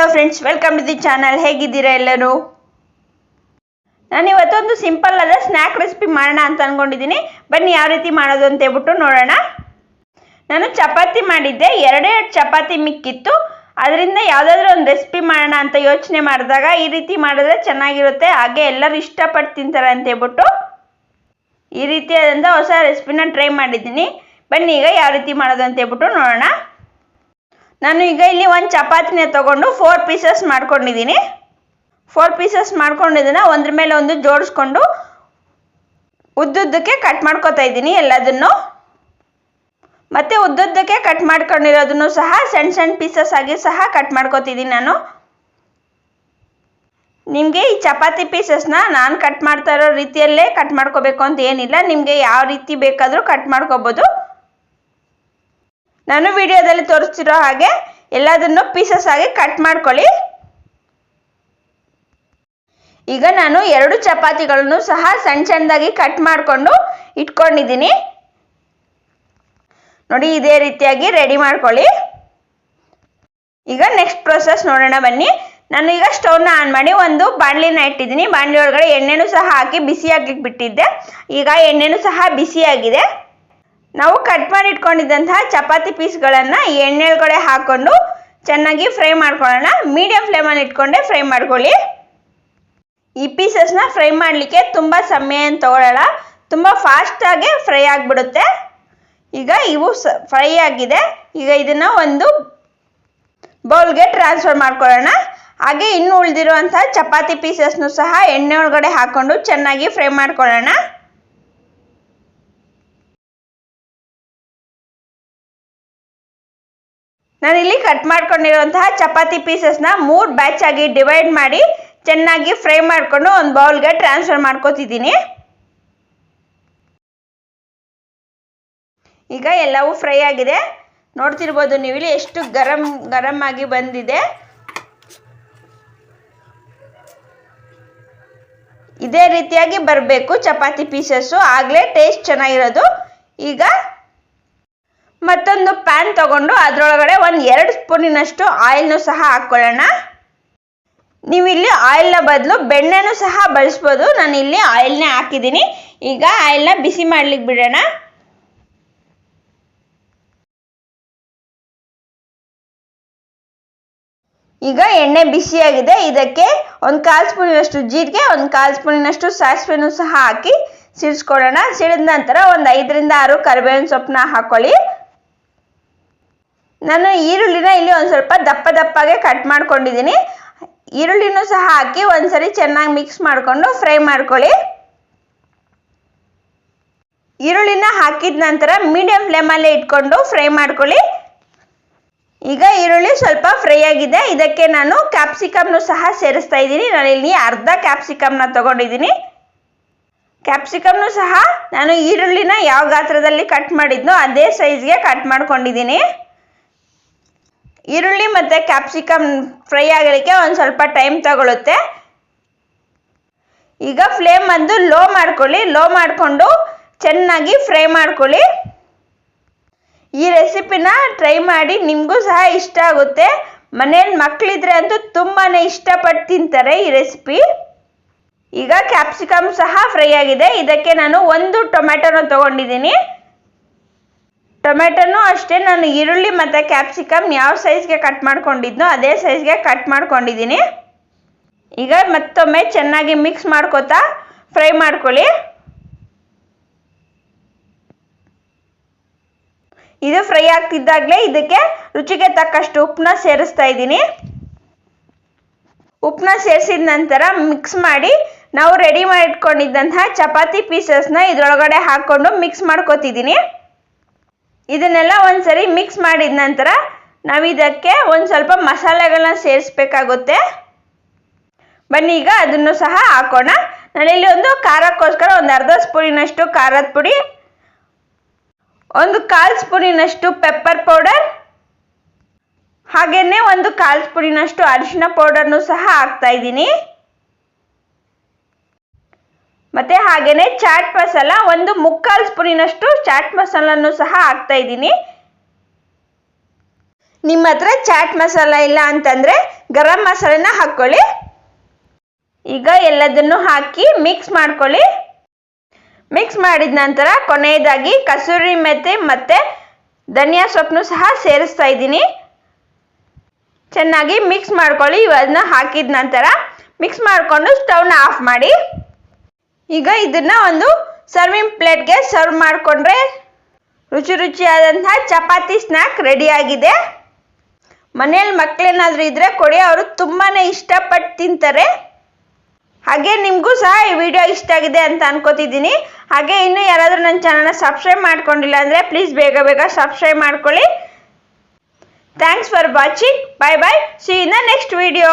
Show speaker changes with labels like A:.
A: Hello friends welcome to the channel ಹೇಗಿದ್ದೀರಾ ಎಲ್ಲರೂ? ನಾನು ಇವತ್ತೊಂದು ಸಿಂಪಲ್ ಆದ ಸ್ನ್ಯಾಕ್ ರೆಸಿಪಿ ಮಾಡೋಣ ಅಂತ ಅಂದ್ಕೊಂಡಿದ್ದೀನಿ ಬನ್ನಿ ಯಾವ ರೀತಿ ಮಾಡೋದು ಅಂತ ಹೇಳ್ಬಿಟ್ಟು ನೋಡೋಣ. ನಾನು ಚಪಾತಿ ಮಾಡಿದ್ದೆ, ಎರಡೇ ಚಪಾತಿ ಮಿಕ್ಕಿತ್ತು. ಅದರಿಂದ ಯಾವುದಾದ್ರೂ ಒಂದು ರೆಸಿಪಿ ಮಾಡೋಣ ಅಂತ ಯೋಚನೆ ಮಾಡಿದಾಗ ಈ ರೀತಿ ಮಾಡಿದ್ರೆ ಚೆನ್ನಾಗಿರುತ್ತೆ. ಹಾಗೆ ಎಲ್ಲರೂ ಇಷ್ಟಪಟ್ಟು ತಿಂತಾರೆ ಅಂತ ಹೇಳ್ಬಿಟ್ಟು ಈ ರೀತಿಯಾದಂಥ ಹೊಸ ರೆಸಿಪಿನ ಟ್ರೈ ಮಾಡಿದ್ದೀನಿ. ಬನ್ನಿ ಈಗ ಯಾವ ರೀತಿ ಮಾಡೋದು ಅಂತ ಹೇಳ್ಬಿಟ್ಟು ನೋಡೋಣ. ನಾನು ಈಗ ಇಲ್ಲಿ ಒಂದು ಚಪಾತಿನ ತಗೊಂಡು ಫೋರ್ ಪೀಸಸ್ ಮಾಡ್ಕೊಂಡಿದ್ದೀನಿ ಫೋರ್ ಪೀಸಸ್ ಮಾಡ್ಕೊಂಡಿದ್ದನ್ನ ಒಂದ್ರ ಮೇಲೆ ಒಂದು ಜೋಡಿಸ್ಕೊಂಡು ಉದ್ದುದ್ದಕ್ಕೆ ಕಟ್ ಮಾಡ್ಕೊತಾ ಇದ್ದೀನಿ ಎಲ್ಲದನ್ನು. ಮತ್ತೆ ಉದ್ದುದ್ದಕ್ಕೆ ಕಟ್ ಮಾಡ್ಕೊಂಡಿರೋದನ್ನು ಸಹ ಸಣ್ಣ ಸಣ್ಣ ಪೀಸಸ್ ಆಗಿ ಸಹ ಕಟ್ ಮಾಡ್ಕೊತಿದ್ದೀನಿ ನಾನು. ನಿಮಗೆ ಈ ಚಪಾತಿ ಪೀಸಸ್ನ ನಾನು ಕಟ್ ಮಾಡ್ತಾ ಇರೋ ರೀತಿಯಲ್ಲೇ ಕಟ್ ಮಾಡ್ಕೋಬೇಕು ಅಂತ ಏನಿಲ್ಲ. ನಿಮಗೆ ಯಾವ ರೀತಿ ಬೇಕಾದರೂ ಕಟ್ ಮಾಡ್ಕೋಬೋದು. ನಾನು ವಿಡಿಯೋದಲ್ಲಿ ತೋರಿಸ್ತಿರೋ ಹಾಗೆ ಎಲ್ಲದನ್ನು ಪೀಸಸ್ ಆಗಿ ಕಟ್ ಮಾಡ್ಕೊಳ್ಳಿ. ಈಗ ನಾನು ಎರಡು ಚಪಾತಿಗಳನ್ನು ಸಹ ಸಣ್ಣ ಸಣ್ಣದಾಗಿ ಕಟ್ ಮಾಡಿಕೊಂಡು ಇಟ್ಕೊಂಡಿದ್ದೀನಿ. ನೋಡಿ, ಇದೇ ರೀತಿಯಾಗಿ ರೆಡಿ ಮಾಡ್ಕೊಳ್ಳಿ. ಈಗ ನೆಕ್ಸ್ಟ್ ಪ್ರೊಸೆಸ್ ನೋಡೋಣ ಬನ್ನಿ. ನಾನು ಈಗ ಸ್ಟವ್ನ ಆನ್ ಮಾಡಿ ಒಂದು ಬಾಣಲಿನ ಇಟ್ಟಿದ್ದೀನಿ. ಬಾಣಲಿ ಒಳಗಡೆ ಎಣ್ಣೆನೂ ಸಹ ಹಾಕಿ ಬಿಸಿ ಆಗ್ಲಿಕ್ಕೆ ಬಿಟ್ಟಿದ್ದೆ. ಈಗ ಎಣ್ಣೆನೂ ಸಹ ಬಿಸಿಯಾಗಿದೆ. ನಾವು ಕಟ್ ಮಾಡಿ ಇಟ್ಕೊಂಡಿದ್ದಂತಹ ಚಪಾತಿ ಪೀಸ್ಗಳನ್ನು ಎಣ್ಣೆ ಒಳಗಡೆ ಹಾಕ್ಕೊಂಡು ಚೆನ್ನಾಗಿ ಫ್ರೈ ಮಾಡ್ಕೊಳ್ಳೋಣ. ಮೀಡಿಯಂ ಫ್ಲೇಮಲ್ಲಿ ಇಟ್ಕೊಂಡೆ ಫ್ರೈ ಮಾಡ್ಕೊಳ್ಳಿ. ಈ ಪೀಸಸ್ನ ಫ್ರೈ ಮಾಡಲಿಕ್ಕೆ ತುಂಬ ಸಮಯ ಏನು ತೊಗೊಳ್ಳೋಣ ತುಂಬ ಫಾಸ್ಟಾಗಿ ಫ್ರೈ ಆಗಿಬಿಡುತ್ತೆ. ಈಗ ಇವು ಫ್ರೈ ಆಗಿದೆ. ಈಗ ಇದನ್ನು ಒಂದು ಬೌಲ್ಗೆ ಟ್ರಾನ್ಸ್ಫರ್ ಮಾಡ್ಕೊಳ್ಳೋಣ. ಹಾಗೆ ಇನ್ನು ಉಳಿದಿರುವಂಥ ಚಪಾತಿ ಪೀಸಸ್ನು ಸಹ ಎಣ್ಣೆ ಒಳಗಡೆ ಹಾಕ್ಕೊಂಡು ಚೆನ್ನಾಗಿ ಫ್ರೈ ಮಾಡ್ಕೊಳ್ಳೋಣ. ನಾನಿಲ್ಲಿ ಕಟ್ ಮಾಡ್ಕೊಂಡಿರುವಂತಹ ಚಪಾತಿ ಪೀಸಸ್ನ ಮೂರು ಬ್ಯಾಚ್ ಆಗಿ ಡಿವೈಡ್ ಮಾಡಿ ಚೆನ್ನಾಗಿ ಫ್ರೈ ಮಾಡಿಕೊಂಡು ಒಂದು ಬೌಲ್ಗೆ ಟ್ರಾನ್ಸ್ಫರ್ ಮಾಡ್ಕೋತಿದ್ದೀನಿ. ಈಗ ಎಲ್ಲವೂ ಫ್ರೈ ಆಗಿದೆ. ನೋಡ್ತಿರ್ಬೋದು ನೀವು ಇಲ್ಲಿ ಎಷ್ಟು ಗರಂ ಗರಂ ಆಗಿ ಬಂದಿದೆ. ಇದೇ ರೀತಿಯಾಗಿ ಬರಬೇಕು ಚಪಾತಿ ಪೀಸಸ್ಸು ಆಗಲೇ ಟೇಸ್ಟ್ ಚೆನ್ನಾಗಿರೋದು. ಈಗ ಮತ್ತೊಂದು ಪ್ಯಾನ್ ತಗೊಂಡು ಅದರೊಳಗಡೆ ಒಂದು ಎರಡು ಸ್ಪೂನಿನಷ್ಟು ಆಯಿಲ್ನು ಸಹ ಹಾಕ್ಕೊಳ್ಳೋಣ ನೀವು ಇಲ್ಲಿ ಆಯಿಲ್ನ ಬದಲು ಬೆಣ್ಣೆನೂ ಸಹ ಬಳಸ್ಬೋದು. ನಾನು ಇಲ್ಲಿ ಆಯಿಲ್ನೇ ಹಾಕಿದ್ದೀನಿ. ಈಗ ಆಯಿಲ್ನ ಬಿಸಿ ಮಾಡ್ಲಿಕ್ಕೆ ಬಿಡೋಣ. ಈಗ ಎಣ್ಣೆ ಬಿಸಿಯಾಗಿದೆ. ಇದಕ್ಕೆ ಒಂದು ಕಾಲು ಸ್ಪೂನಿನಷ್ಟು ಜೀರಿಗೆ, ಒಂದು ಕಾಲು ಸ್ಪೂನಿನಷ್ಟು ಸಾಸಿವೆನೂ ಸಹ ಹಾಕಿ ಸಿಡಿಸ್ಕೊಳ್ಳೋಣ. ಸಿಡಿದ ನಂತರ ಒಂದು ಐದರಿಂದ ಆರು ಕರಿಬೇವಿನ ಸೊಪ್ಪನ್ನ ಹಾಕೊಳ್ಳಿ. ನಾನು ಈರುಳ್ಳಿನ ಇಲ್ಲಿ ಒಂದು ಸ್ವಲ್ಪ ದಪ್ಪ ದಪ್ಪಾಗೆ ಕಟ್ ಮಾಡ್ಕೊಂಡಿದ್ದೀನಿ. ಈರುಳ್ಳಿನೂ ಸಹ ಹಾಕಿ ಒಂದ್ಸರಿ ಚೆನ್ನಾಗಿ ಮಿಕ್ಸ್ ಮಾಡಿಕೊಂಡು ಫ್ರೈ ಮಾಡ್ಕೊಳ್ಳಿ. ಈರುಳ್ಳಿನ ಹಾಕಿದ ನಂತರ ಮೀಡಿಯಂ ಫ್ಲೇಮಲ್ಲೇ ಇಟ್ಕೊಂಡು ಫ್ರೈ ಮಾಡ್ಕೊಳ್ಳಿ. ಈಗ ಈರುಳ್ಳಿ ಸ್ವಲ್ಪ ಫ್ರೈ ಆಗಿದೆ. ಇದಕ್ಕೆ ನಾನು ಕ್ಯಾಪ್ಸಿಕಮ್ನು ಸಹ ಸೇರಿಸ್ತಾ ಇದ್ದೀನಿ. ನಾನು ಇಲ್ಲಿ ಅರ್ಧ ಕ್ಯಾಪ್ಸಿಕಮ್ನ ತಗೊಂಡಿದ್ದೀನಿ. ಕ್ಯಾಪ್ಸಿಕಮ್ನು ಸಹ ನಾನು ಈರುಳ್ಳಿನ ಯಾವ ಗಾತ್ರದಲ್ಲಿ ಕಟ್ ಮಾಡಿದ್ನೋ ಅದೇ ಸೈಜ್ಗೆ ಕಟ್ ಮಾಡ್ಕೊಂಡಿದ್ದೀನಿ. ಈರುಳ್ಳಿ ಮತ್ತು ಕ್ಯಾಪ್ಸಿಕಮ್ ಫ್ರೈ ಆಗಲಿಕ್ಕೆ ಒಂದು ಸ್ವಲ್ಪ ಟೈಮ್ ತಗೊಳುತ್ತೆ. ಈಗ ಫ್ಲೇಮ್ ಬಂದು ಲೋ ಮಾಡ್ಕೊಳ್ಳಿ. ಲೋ ಮಾಡಿಕೊಂಡು ಚೆನ್ನಾಗಿ ಫ್ರೈ ಮಾಡ್ಕೊಳ್ಳಿ. ಈ ರೆಸಿಪಿನ ಟ್ರೈ ಮಾಡಿ ನಿಮಗೂ ಸಹ ಇಷ್ಟ ಆಗುತ್ತೆ. ಮನೇಲಿ ಮಕ್ಕಳಿದ್ರೆ ಅಂತೂ ತುಂಬಾ ಇಷ್ಟಪಟ್ಟು ತಿಂತಾರೆ ಈ ರೆಸಿಪಿ ಈಗ ಕ್ಯಾಪ್ಸಿಕಮ್ ಸಹ ಫ್ರೈ ಆಗಿದೆ. ಇದಕ್ಕೆ ನಾನು ಒಂದು ಟೊಮೆಟೊನ ತೊಗೊಂಡಿದ್ದೀನಿ. ಟೊಮೆಟೊನು ಅಷ್ಟೇ, ನಾನು ಈರುಳ್ಳಿ ಮತ್ತು ಕ್ಯಾಪ್ಸಿಕಮ್ ಯಾವ ಸೈಜ್ಗೆ ಕಟ್ ಮಾಡ್ಕೊಂಡಿದ್ನೋ ಅದೇ ಸೈಜ್ಗೆ ಕಟ್ ಮಾಡ್ಕೊಂಡಿದ್ದೀನಿ. ಈಗ ಮತ್ತೊಮ್ಮೆ ಚೆನ್ನಾಗಿ ಮಿಕ್ಸ್ ಮಾಡ್ಕೋತಾ ಫ್ರೈ ಮಾಡ್ಕೊಳ್ಳಿ. ಇದು ಫ್ರೈ ಆಗ್ತಿದ್ದಾಗಲೇ ಇದಕ್ಕೆ ರುಚಿಗೆ ತಕ್ಕಷ್ಟು ಉಪ್ಪನ್ನ ಸೇರಿಸ್ತಾ ಇದ್ದೀನಿ. ಉಪ್ಪನ್ನ ಸೇರಿಸಿದ ನಂತರ ಮಿಕ್ಸ್ ಮಾಡಿ, ನಾವು ರೆಡಿ ಮಾಡಿಟ್ಕೊಂಡಿದ್ದಂತಹ ಚಪಾತಿ ಪೀಸಸ್ನ ಇದರೊಳಗಡೆ ಹಾಕ್ಕೊಂಡು ಮಿಕ್ಸ್ ಮಾಡ್ಕೋತಿದ್ದೀನಿ. ಇದನ್ನೆಲ್ಲ ಒಂದ್ಸರಿ ಮಿಕ್ಸ್ ಮಾಡಿದ ನಂತರ ನಾವು ಇದಕ್ಕೆ ಒಂದು ಸ್ವಲ್ಪ ಮಸಾಲೆಗಳನ್ನ ಸೇರಿಸ್ಬೇಕಾಗುತ್ತೆ. ಬನ್ನಿ, ಈಗ ಅದನ್ನು ಸಹ ಹಾಕೋಣ. ನಾನಿಲ್ಲಿ ಒಂದು ಖಾರಕ್ಕೋಸ್ಕರ ಒಂದು ಅರ್ಧ ಸ್ಪೂನಿನಷ್ಟು ಖಾರದ ಪುಡಿ, ಒಂದು ಕಾಲು ಸ್ಪೂನಿನಷ್ಟು ಪೆಪ್ಪರ್ ಪೌಡರ್ ಹಾಗೆಯೇ ಒಂದು ಕಾಲು ಸ್ಪೂನಿನಷ್ಟು ಅರಿಶಿನ ಪೌಡರ್ನು ಸಹ ಹಾಕ್ತಾ ಇದ್ದೀನಿ. ಮತ್ತೆ ಹಾಗೆಯೇ ಚಾಟ್ ಮಸಾಲ, ಒಂದು ಮುಕ್ಕಾಲು ಸ್ಪೂನಿನಷ್ಟು ಚಾಟ್ ಮಸಾಲನ್ನು ಸಹ ಹಾಕ್ತಾ ಇದ್ದೀನಿ. ನಿಮ್ಮ ಹತ್ರ ಚಾಟ್ ಮಸಾಲ ಇಲ್ಲ ಅಂತಂದರೆ ಗರಂ ಮಸಾಲೆನ ಹಾಕ್ಕೊಳ್ಳಿ. ಈಗ ಎಲ್ಲದನ್ನು ಹಾಕಿ ಮಿಕ್ಸ್ ಮಾಡ್ಕೊಳ್ಳಿ. ಮಿಕ್ಸ್ ಮಾಡಿದ ನಂತರ ಕೊನೆಯದಾಗಿ ಕಸೂರಿ ಮೆಥಿ ಮತ್ತು ಧನಿಯಾ ಸೊಪ್ಪನ್ನು ಸಹ ಸೇರಿಸ್ತಾ ಇದ್ದೀನಿ. ಚೆನ್ನಾಗಿ ಮಿಕ್ಸ್ ಮಾಡ್ಕೊಳ್ಳಿ. ಇವನ್ನ ಹಾಕಿದ ನಂತರ ಮಿಕ್ಸ್ ಮಾಡಿಕೊಂಡು ಸ್ಟವ್ನ ಆಫ್ ಮಾಡಿ. ಈಗ ಇದನ್ನು ಒಂದು ಸರ್ವಿಂಗ್ ಪ್ಲೇಟ್ಗೆ ಸರ್ವ್ ಮಾಡಿಕೊಂಡ್ರೆ ರುಚಿ ರುಚಿಯಾದಂತಹ ಚಪಾತಿ ಸ್ನ್ಯಾಕ್ ರೆಡಿಯಾಗಿದೆ ಮನೇಲಿ ಮಕ್ಕಳೇನಾದರೂ ಇದ್ದರೆ ಕೊಡಿ, ಅವರು ತುಂಬಾ ಇಷ್ಟಪಟ್ಟು ತಿಂತಾರೆ. ಹಾಗೆ ನಿಮಗೂ ಸಹ ಈ ವಿಡಿಯೋ ಇಷ್ಟ ಆಗಿದೆ ಅಂತ ಅನ್ಕೋತಿದ್ದೀನಿ. ಹಾಗೆ ಇನ್ನೂ ಯಾರಾದರೂ ನನ್ನ ಚಾನಲ್ನ ಸಬ್ಸ್ಕ್ರೈಬ್ ಮಾಡ್ಕೊಂಡಿಲ್ಲ ಅಂದರೆ ಪ್ಲೀಸ್ ಬೇಗ ಬೇಗ ಸಬ್ಸ್ಕ್ರೈಬ್ ಮಾಡ್ಕೊಳ್ಳಿ. Thanks for watching bye bye see in the next video